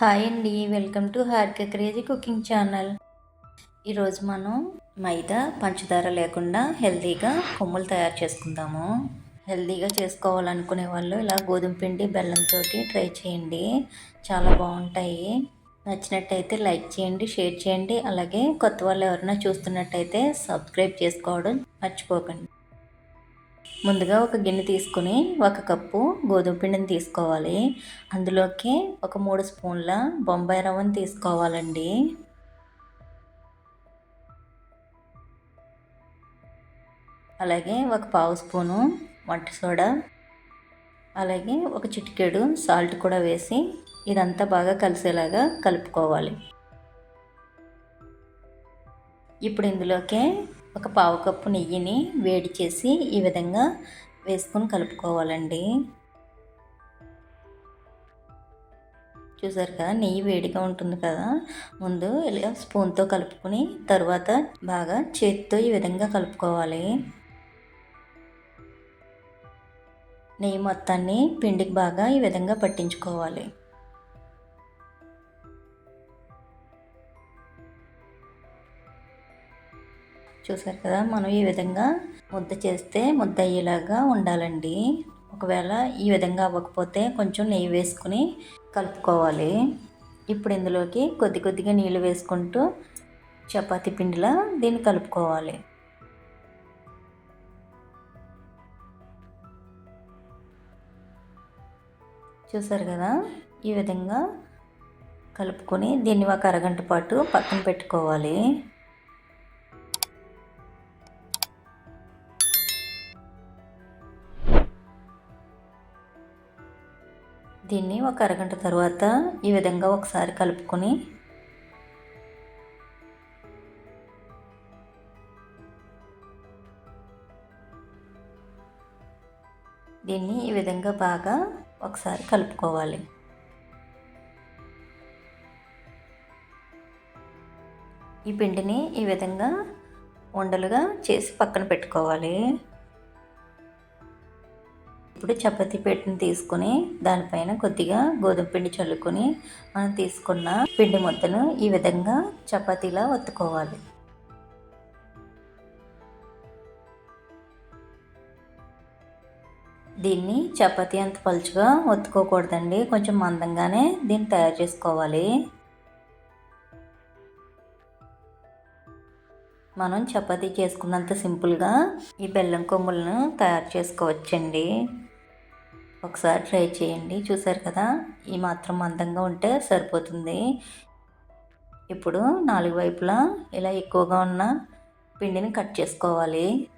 Hi అండి welcome to హార్క crazy cooking channel. ఈరోజు మనం మైదా పంచదార లేకుండా హెల్తీగా కొమ్ములు తయారు చేసుకుందాము. హెల్తీగా చేసుకోవాలనుకునే వాళ్ళు ఇలా గోధుమ పిండి బెల్లంతో ట్రై చేయండి. చాలా బాగుంటాయి. నచ్చినట్టయితే లైక్ చేయండి షేర్ చేయండి. అలాగే కొత్త వాళ్ళు ఎవరైనా చూస్తున్నట్టయితే సబ్స్క్రైబ్ చేసుకోవడం మర్చిపోకండి. ముందుగా ఒక గిన్నె తీసుకుని ఒక కప్పు గోధుమ పిండిని తీసుకోవాలి. అందులోకి ఒక మూడు స్పూన్ల బొంబాయి రవ్వను తీసుకోవాలండి. అలాగే ఒక పావు స్పూను వంట సోడా. అలాగే ఒక చిటికెడు సాల్ట్ కూడా వేసి ఇదంతా బాగా కలిసేలాగా కలుపుకోవాలి. ఇప్పుడు ఇందులోకే ఒక పావు కప్పు నెయ్యిని వేడి చేసి ఈ విధంగా వేసుకొని కలుపుకోవాలండి. చూసారు కదా నెయ్యి వేడిగా ఉంటుంది కదా. ముందు ఇలా స్పూన్తో కలుపుకొని తర్వాత బాగా చేతితో ఈ విధంగా కలుపుకోవాలి. నెయ్యి మొత్తాన్ని పిండికి బాగా ఈ విధంగా పట్టించుకోవాలి. చూసారు కదా మనం ఈ విధంగా ముద్ద చేస్తే ముద్ద అయ్యేలాగా ఉండాలండి. ఒకవేళ ఈ విధంగా అవ్వకపోతే కొంచెం నెయ్యి వేసుకుని కలుపుకోవాలి. ఇప్పుడు ఇందులోకి కొద్ది కొద్దిగా నీళ్ళు వేసుకుంటూ చపాతీ పిండిలా దీన్ని కలుపుకోవాలి. చూసారు కదా ఈ విధంగా కలుపుకొని దీన్ని ఒక అరగంట పాటు పక్కన పెట్టుకోవాలి. దీన్ని ఒక అరగంట తర్వాత ఈ విధంగా ఒకసారి కలుపుకొని దీన్ని ఈ విధంగా బాగా ఒకసారి కలుపుకోవాలి. ఈ పిండిని ఈ విధంగా ఉండలుగా చేసి పక్కన పెట్టుకోవాలి. ఇప్పుడు చపాతీ పెట్టిని తీసుకొని దానిపైన కొద్దిగా గోధుమ పిండి చల్లుకొని మనం తీసుకున్న పిండి ముద్దను ఈ విధంగా చపాతీలా ఒత్తుకోవాలి. దీన్ని చపాతీ అంత పలుచుగా ఒత్తుకోకూడదండి. కొంచెం మందంగానే దీన్ని తయారు చేసుకోవాలి. మనం చపాతీ చేసుకున్నంత సింపుల్గా ఈ బెల్లం కొమ్ములను తయారు చేసుకోవచ్చండి. ఒకసారి ట్రై చేయండి. చూసారు కదా? ఈ మాత్రం మందంగా ఉంటే సరిపోతుంది. ఇప్పుడు నాలుగు వైపులా ఇలా ఎక్కువగా ఉన్న పిండిని కట్ చేసుకోవాలి.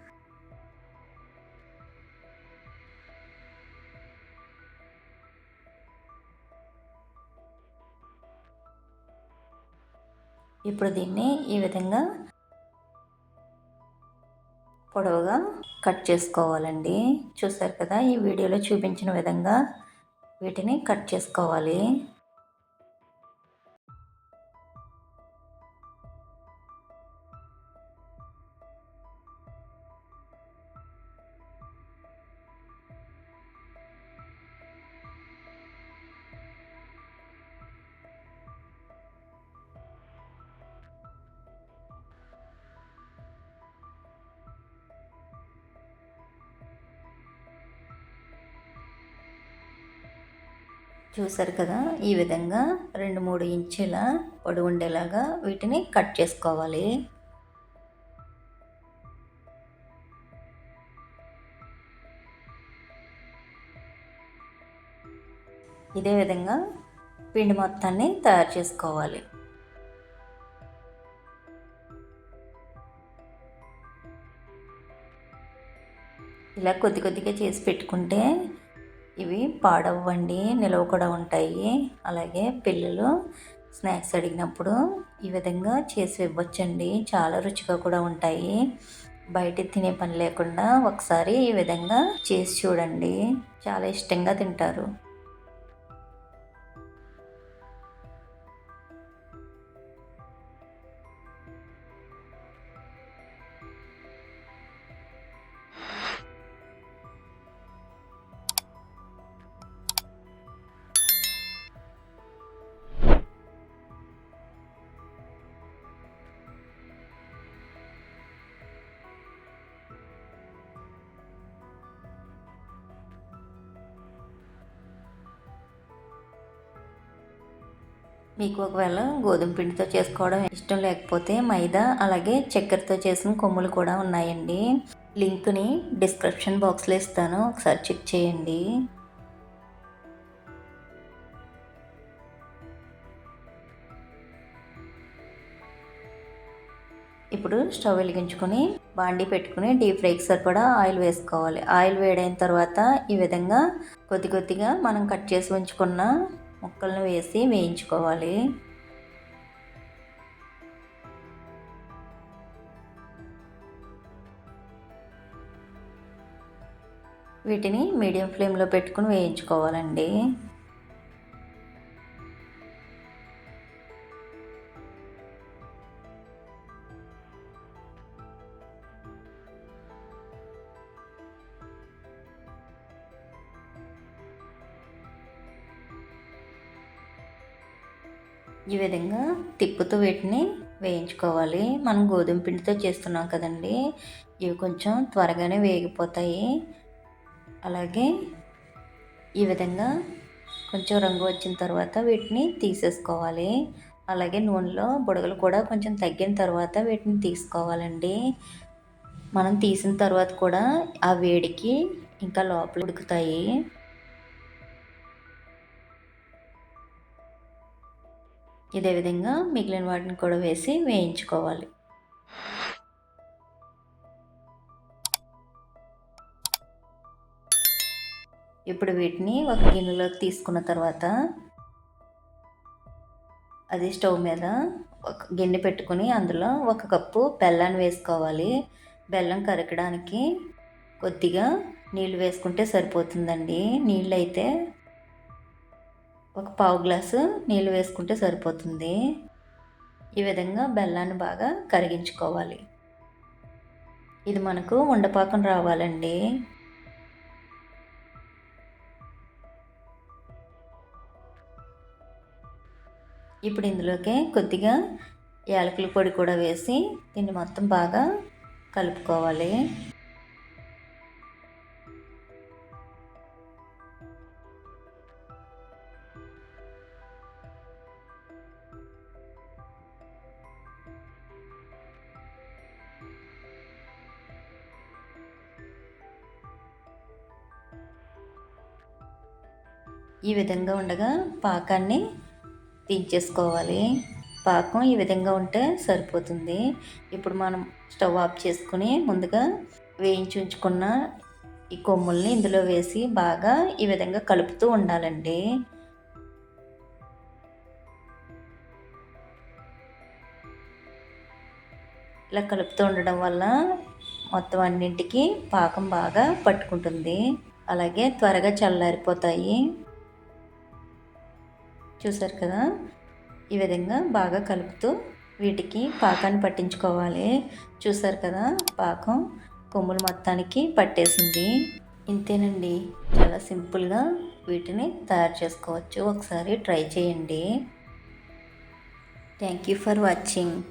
ఇప్పుడు దీన్ని ఈ విధంగా పొడవుగా కట్ చేసుకోవాలండి. చూసారు కదా ఈ వీడియోలో చూపించిన విధంగా వీటిని కట్ చేసుకోవాలి. చూసారు కదా ఈ విధంగా రెండు మూడు ఇంచుల పొడి ఉండేలాగా వీటిని కట్ చేసుకోవాలి. ఇదే విధంగా పిండి మొత్తాన్ని తయారు చేసుకోవాలి. ఇలా కొద్ది కొద్దిగా చేసి పెట్టుకుంటే ఇవి పాడవ్వండి నిలవ కూడా ఉంటాయి. అలాగే పిల్లలు స్నాక్స్ అడిగినప్పుడు ఈ విధంగా చేసి ఇవ్వచ్చండి. చాలా రుచిగా కూడా ఉంటాయి. బయట తినే పని లేకుండా ఒకసారి ఈ విధంగా చేసి చూడండి. చాలా ఇష్టంగా తింటారు. మీకు ఒకవేళ గోధుమ పిండితో చేసుకోవడం ఇష్టం లేకపోతే మైదా అలాగే చక్కెరతో చేసిన కొమ్ములు కూడా ఉన్నాయండి. లింక్ని డిస్క్రిప్షన్ బాక్స్లో ఇస్తాను. ఒకసారి చెక్ చేయండి. ఇప్పుడు స్టవ్ వెలిగించుకొని బాండి పెట్టుకుని డీప్ ఫ్రైకి సరిపడా ఆయిల్ వేసుకోవాలి. ఆయిల్ వేడైన తర్వాత ఈ విధంగా కొద్ది కొద్దిగా మనం కట్ చేసి ఉంచుకున్న ముక్కలను వేసి వేయించుకోవాలి. వీటిని మీడియం ఫ్లేమ్లో పెట్టుకుని వేయించుకోవాలండి. ఈ విధంగా తిప్పుతూ వీటిని వేయించుకోవాలి. మనం గోధుమ పిండితో చేస్తున్నాం కదండి. ఇవి కొంచెం త్వరగానే వేగిపోతాయి. అలాగే ఈ విధంగా కొంచెం రంగు వచ్చిన తర్వాత వీటిని తీసేసుకోవాలి. అలాగే నూనెలో బుడగలు కూడా కొంచెం తగ్గిన తర్వాత వీటిని తీసుకోవాలండి. మనం తీసిన తర్వాత కూడా ఆ వేడికి ఇంకా లోపల ఉడుకుతాయి. ఇదే విధంగా మిగిలిన వాటిని కూడా వేసి వేయించుకోవాలి. ఇప్పుడు వీటిని ఒక గిన్నెలోకి తీసుకున్న తర్వాత అది స్టవ్ మీద ఒక గిన్నె పెట్టుకుని అందులో ఒక కప్పు బెల్లాన్ని వేసుకోవాలి. బెల్లం కరగడానికి కొద్దిగా నీళ్ళు వేసుకుంటే సరిపోతుందండి. నీళ్ళు అయితే ఒక పావు గ్లాసు నీళ్ళు వేసుకుంటే సరిపోతుంది. ఈ విధంగా బెల్లాన్ని బాగా కరిగించుకోవాలి. ఇది మనకు ఉండపాకం రావాలండి. ఇప్పుడు ఇందులోకి కొద్దిగా యాలకుల పొడి కూడా వేసి దీన్ని మొత్తం బాగా కలుపుకోవాలి. ఈ విధంగా ఉండగా పాకాన్ని దించేసుకోవాలి. పాకం ఈ విధంగా ఉంటే సరిపోతుంది. ఇప్పుడు మనం స్టవ్ ఆఫ్ చేసుకుని ముందుగా వేయించి ఉంచుకున్న ఈ కొమ్ముల్ని ఇందులో వేసి బాగా ఈ విధంగా కలుపుతూ ఉండాలండి. ఇలా కలుపుతూ ఉండడం వల్ల మొత్తం అన్నింటికి పాకం బాగా పట్టుకుంటుంది. అలాగే త్వరగా చల్లారిపోతాయి. చూసారు కదా? ఈ విధంగా బాగా కలుపుతూ వీటికి పాకాన్ని పట్టించుకోవాలి. చూసారు కదా? పాకం కొమ్ములు మొత్తానికి పట్టేసింది. ఇంతేనండి. చాలా సింపుల్గా వీటిని తయారు చేసుకోవచ్చు. ఒకసారి ట్రై చేయండి. Thank you for watching.